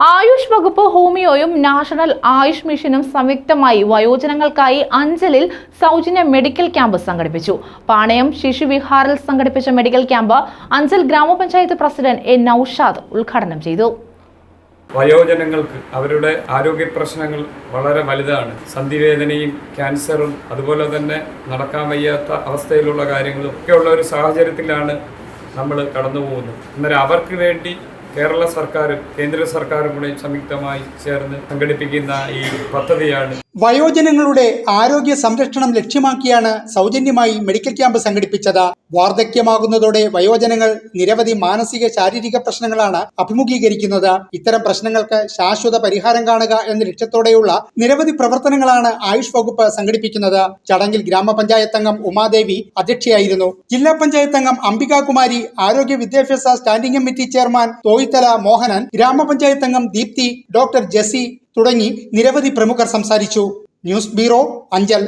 ആയുഷ് വകുപ്പ് ഹോമിയോയും നാഷണൽ ആയുഷ് മിഷനും സംയുക്തമായി വയോജനങ്ങൾക്കായി അഞ്ചലിൽ സൗജന്യ മെഡിക്കൽ ക്യാമ്പ് സംഘടിപ്പിച്ചു. പാണയം ശിശുവിഹാറിൽ സംഘടിപ്പിച്ച മെഡിക്കൽ ക്യാമ്പ് അഞ്ചൽ ഗ്രാമപഞ്ചായത്ത് പ്രസിഡന്റ് എ നൌഷാദ് ഉദ്ഘാടനം ചെയ്തു. വയോജനങ്ങൾക്ക് അവരുടെ ആരോഗ്യ പ്രശ്നങ്ങൾ വളരെ വലുതാണ്. സന്ധിവേദനയും ക്യാൻസറും അതുപോലെ തന്നെ നടക്കാൻ വയ്യാത്ത അവസ്ഥയിലുള്ള കാര്യങ്ങളും ഒക്കെയുള്ള ഒരു സാഹചര്യത്തിലാണ് നമ്മൾ കടന്നു പോകുന്നത് അന്നേരം അവർക്ക് വേണ്ടി കേരള സർക്കാരും കേന്ദ്ര സർക്കാരും കൂടെ സംയുക്തമായി ചേർന്ന് സംഘടിപ്പിക്കുന്ന ഈ പദ്ധതിയാണ് വയോജനങ്ങളുടെ ആരോഗ്യ സംരക്ഷണം ലക്ഷ്യമാക്കിയാണ് സൗജന്യമായി മെഡിക്കൽ ക്യാമ്പ് സംഘടിപ്പിച്ചത്. വാർദ്ധക്യമാകുന്നതോടെ വയോജനങ്ങൾ നിരവധി മാനസിക ശാരീരിക പ്രശ്നങ്ങളാണ് അഭിമുഖീകരിക്കുന്നത്. ഇത്തരം പ്രശ്നങ്ങൾക്ക് ശാശ്വത പരിഹാരം കാണുക എന്ന ലക്ഷ്യത്തോടെയുള്ള നിരവധി പ്രവർത്തനങ്ങളാണ് ആയുഷ് വകുപ്പ് സംഘടിപ്പിക്കുന്നത്. ചടങ്ങിൽ ഗ്രാമപഞ്ചായത്ത് അംഗം ഉമാദേവി അധ്യക്ഷയായിരുന്നു. ജില്ലാ പഞ്ചായത്ത് അംഗം അംബികാകുമാരി ആരോഗ്യ വിദ്യാഭ്യാസ standing committee chairman Thoyithala Mohanan ഗ്രാമപഞ്ചായത്ത് അംഗം ദീപ്തി ഡോക്ടർ ജെസി തുടങ്ങി നിരവധി പ്രമുഖർ സംസാരിച്ചു. News bureau Anchal.